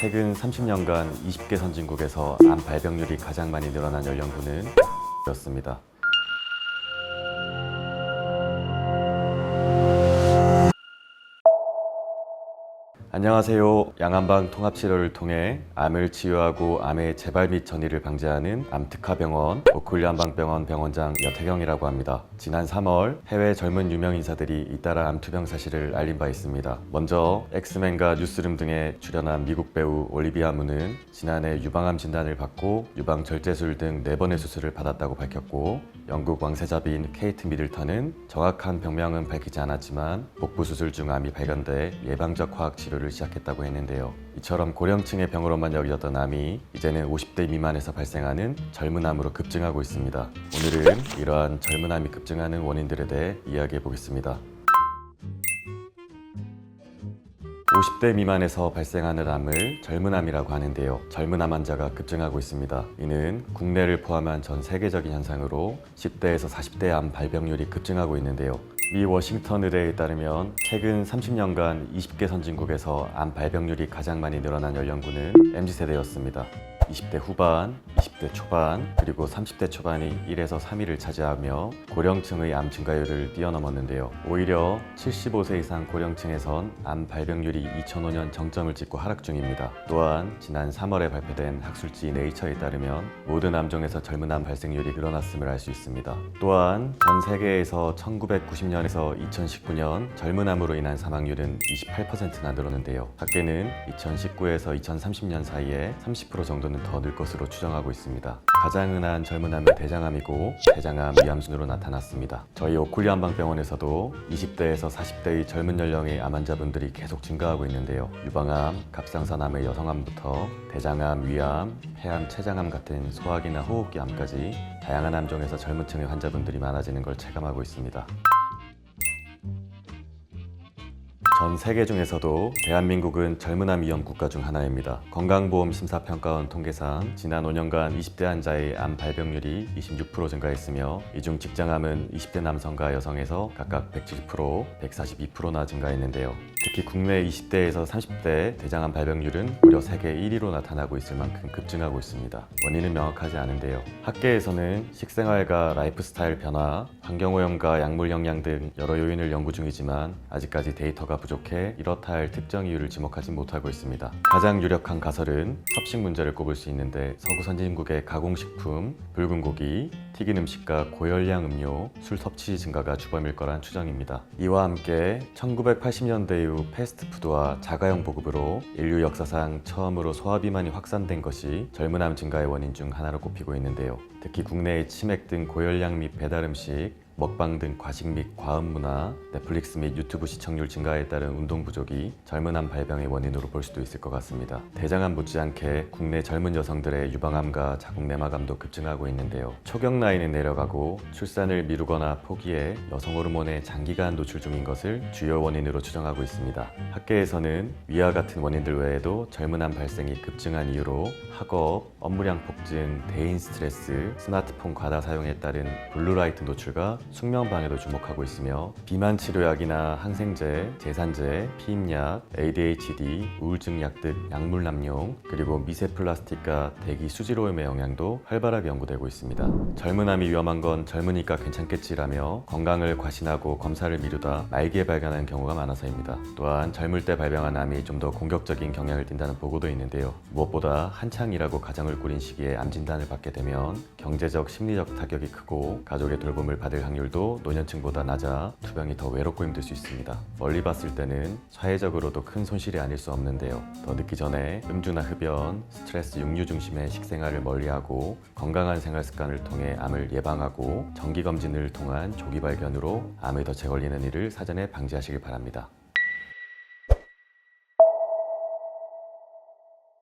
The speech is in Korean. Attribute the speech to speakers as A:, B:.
A: 최근 30년간 20개 선진국에서 암 발병률이 가장 많이 늘어난 연령군은 였습니다. 안녕하세요. 양안방 통합치료를 통해 암을 치유하고 암의 재발 및 전이를 방지하는 암특화병원 오클리안방병원 병원장 여태경이라고 합니다. 지난 3월 해외 젊은 유명 인사들이 잇따라 암투병 사실을 알린 바 있습니다. 먼저 엑스맨과 뉴스룸 등에 출연한 미국 배우 올리비아 문은 지난해 유방암 진단을 받고 유방 절제술 등 4번의 수술을 받았다고 밝혔고 영국 왕세자비인 케이트 미들턴은 정확한 병명은 밝히지 않았지만 복부 수술 중 암이 발견돼 예방적 화학 치료를 시작했다고 했는데요. 이처럼 고령층의 병으로만 여겨졌던 암이 이제는 50대 미만에서 발생하는 젊은 암으로 급증하고 있습니다. 오늘은 이러한 젊은 암이 급증하는 원인들에 대해 이야기해 보겠습니다. 50대 미만에서 발생하는 암을 젊은 암이라고 하는데요. 젊은 암 환자가 급증하고 있습니다. 이는 국내를 포함한 전 세계적인 현상으로 10대에서 40대 암 발병률이 급증하고 있는데요. 미 워싱턴 의대에 따르면 최근 30년간 20개 선진국에서 암 발병률이 가장 많이 늘어난 연령군은 MZ세대였습니다. 20대 후반, 20대 초반, 그리고 30대 초반이 1에서 3위를 차지하며 고령층의 암 증가율을 뛰어넘었는데요. 오히려 75세 이상 고령층에선 암 발병률이 2005년 정점을 찍고 하락 중입니다. 또한 지난 3월에 발표된 학술지 네이처에 따르면 모든 암종에서 젊은 암 발생률이 늘어났음을 알 수 있습니다. 또한 전 세계에서 1990년에서 2019년 젊은 암으로 인한 사망률은 28%나 늘었는데요. 학계는 2019에서 2030년 사이에 30% 정도는 더 늘 것으로 추정하고 있습니다. 가장 흔한 젊은 암은 대장암이고 대장암 위암 순으로 나타났습니다. 저희 오클리 한방병원에서도 20대에서 40대의 젊은 연령의 암 환자분들이 계속 증가하고 있는데요. 유방암, 갑상선암의 여성암부터 대장암, 위암, 폐암, 췌장암 같은 소화기나 호흡기 암까지 다양한 암종에서 젊은 층의 환자분들이 많아지는 걸 체감하고 있습니다. 전 세계 중에서도 대한민국은 젊은 암 위험 국가 중 하나입니다. 건강보험 심사평가원 통계상 지난 5년간 20대 환자의 암 발병률이 26% 증가했으며 이 중 직장암은 20대 남성과 여성에서 각각 170%, 142%나 증가했는데요. 특히 국내 20대에서 30대 대장암 발병률은 무려 세계 1위로 나타나고 있을 만큼 급증하고 있습니다. 원인은 명확하지 않은데요. 학계에서는 식생활과 라이프 스타일 변화, 환경오염과 약물 영양 등 여러 요인을 연구 중이지만 아직까지 데이터가 부족 해 이렇다 할 특정 이유를 지목하지 못하고 있습니다. 가장 유력한 가설은 섭식 문제를 꼽을 수 있는데 서구 선진국의 가공식품, 붉은 고기, 튀긴 음식과 고열량 음료, 술 섭취 증가가 주범일 거란 추정입니다. 이와 함께 1980년대 이후 패스트푸드와 자가용 보급으로 인류 역사상 처음으로 소화비만이 확산된 것이 젊은 암 증가의 원인 중 하나로 꼽히고 있는데요. 특히 국내의 치맥 등 고열량 및 배달 음식, 먹방 등 과식 및 과음 문화, 넷플릭스 및 유튜브 시청률 증가에 따른 운동 부족이 젊은 암 발병의 원인으로 볼 수도 있을 것 같습니다. 대장암 못지않게 국내 젊은 여성들의 유방암과 자궁 내막암도 급증하고 있는데요. 초경 나이는 내려가고 출산을 미루거나 포기해 여성 호르몬에 장기간 노출 중인 것을 주요 원인으로 추정하고 있습니다. 학계에서는 위와 같은 원인들 외에도 젊은 암 발생이 급증한 이유로 학업, 업무량 폭증, 대인 스트레스, 스마트폰 과다 사용에 따른 블루라이트 노출과 숙면 방해도 주목하고 있으며 비만 치료약이나 항생제, 제산제, 피임약, ADHD, 우울증 약 등 약물 남용 그리고 미세 플라스틱과 대기 수질오염의 영향도 활발하게 연구되고 있습니다. 젊은 암이 위험한 건 젊으니까 괜찮겠지라며 건강을 과신하고 검사를 미루다 말기에 발견하는 경우가 많아서입니다. 또한 젊을 때 발병한 암이 좀 더 공격적인 경향을 띈다는 보고도 있는데요. 무엇보다 한창이라고 가정을 꾸린 시기에 암 진단을 받게 되면 경제적, 심리적 타격이 크고 가족의 돌봄을 받을 확 률도 노년층보다 낮아 투병이 더 외롭고 힘들 수 있습니다. 멀리 봤을 때는 사회적으로도 큰 손실이 아닐 수 없는데요. 더 늦기 전에 음주나 흡연, 스트레스, 육류 중심의 식생활을 멀리하고 건강한 생활 습관을 통해 암을 예방하고 정기 검진을 통한 조기 발견으로 암에 더 재걸리는 일을 사전에 방지하시길 바랍니다.